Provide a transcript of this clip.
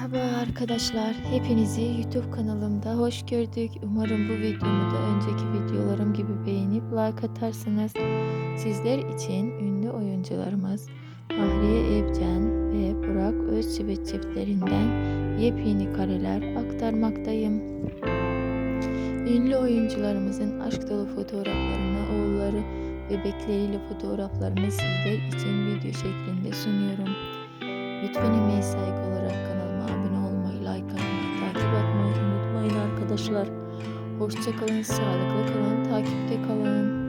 Merhaba arkadaşlar. Hepinizi YouTube kanalımda hoş gördük. Umarım bu videomu da önceki videolarım gibi beğenip like atarsınız. Sizler için ünlü oyuncularımız Fahriye Evcen ve Burak Özçivit çiftlerinden yepyeni kareler aktarmaktayım. Ünlü oyuncularımızın aşk dolu fotoğraflarını, oğulları, bebekleriyle fotoğraflarını sizler için video şeklinde sunuyorum. Lütfen emeği saygı olarak kanalıma abone olmayı, like atmayı, takip etmeyi unutmayın arkadaşlar. Hoşçakalın, sağlıklı kalın, takipte kalın.